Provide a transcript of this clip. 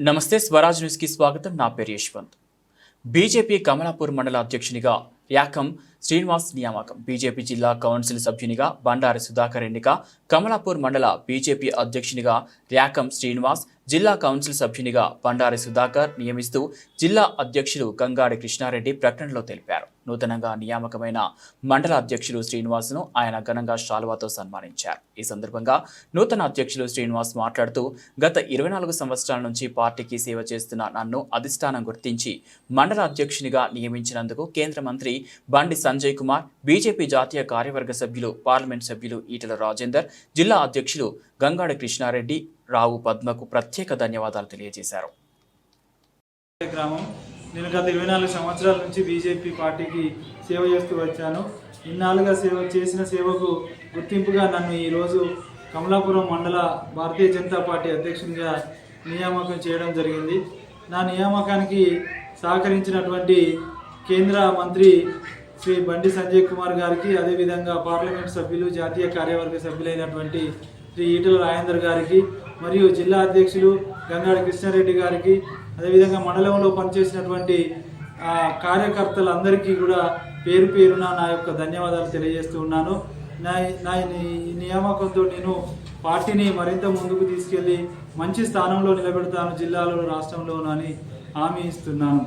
నమస్తే స్వరాజ్ న్యూస్కి స్వాగతం. నా పేరు యశ్వంత్. బీజేపీ కమలాపూర్ మండల అధ్యక్షునిగా యాకం శ్రీనివాస్ నియామకం. బీజేపీ జిల్లా కౌన్సిల్ సభ్యునిగా బండారి సుధాకర్ ఎన్నిక కమలాపూర్ మండల బీజేపీ అధ్యక్షునిగా ర్యాకం శ్రీనివాస్ జిల్లా కౌన్సిల్ సభ్యునిగా బండారి సుధాకర్ నియమిస్తూ జిల్లా అధ్యక్షులు గంగాడి కృష్ణారెడ్డి ప్రకటనలో తెలిపారు. నూతనంగా నియామకమైన మండల అధ్యక్షులు శ్రీనివాస్ను ఆయన ఘనంగా శాలువాతో సన్మానించారు. ఈ సందర్భంగా నూతన అధ్యక్షులు శ్రీనివాస్ మాట్లాడుతూ గత ఇరవై నాలుగు సంవత్సరాల నుంచి పార్టీకి సేవ చేస్తున్న నన్ను అధిష్టానం గుర్తించి మండల అధ్యక్షునిగా నియమించినందుకు కేంద్ర మంత్రి బండి సంజయ్ కుమార్ బీజేపీ జాతీయ కార్యవర్గ సభ్యులు పార్లమెంట్ సభ్యులు ఈటల రాజేందర్ జిల్లా అధ్యక్షులు గంగాడ కృష్ణారెడ్డి రావు పద్మకు ప్రత్యేక ధన్యవాదాలు తెలియజేశారు. గ్రామం. నేను గత ఇరవై నాలుగు సంవత్సరాల నుంచి బీజేపీ పార్టీకి సేవ చేస్తూ వచ్చాను. ఇన్నాళ్ళుగా సేవ చేసిన సేవకు గుర్తింపుగా నన్ను ఈరోజు కమలాపురం మండల భారతీయ జనతా పార్టీ అధ్యక్షునిగా నియామకం చేయడం జరిగింది. నా నియామకానికి సహకరించినటువంటి కేంద్ర మంత్రి శ్రీ బండి సంజయ్ కుమార్ గారికి అదేవిధంగా పార్లమెంట్ సభ్యులు జాతీయ కార్యవర్గ సభ్యులైనటువంటి శ్రీ ఈటల రాజేందర్ గారికి మరియు జిల్లా అధ్యక్షులు గంగాడి కృష్ణారెడ్డి గారికి అదేవిధంగా మండలంలో పనిచేసినటువంటి కార్యకర్తలందరికీ కూడా పేరు పేరున నా యొక్క ధన్యవాదాలు తెలియజేస్తూ ఉన్నాను. నా నా ఈ నియామకంతో నేను పార్టీని మరింత ముందుకు తీసుకెళ్ళి మంచి స్థానంలో నిలబెడతాను జిల్లాలో రాష్ట్రంలోనూ అని హామీ ఇస్తున్నాను.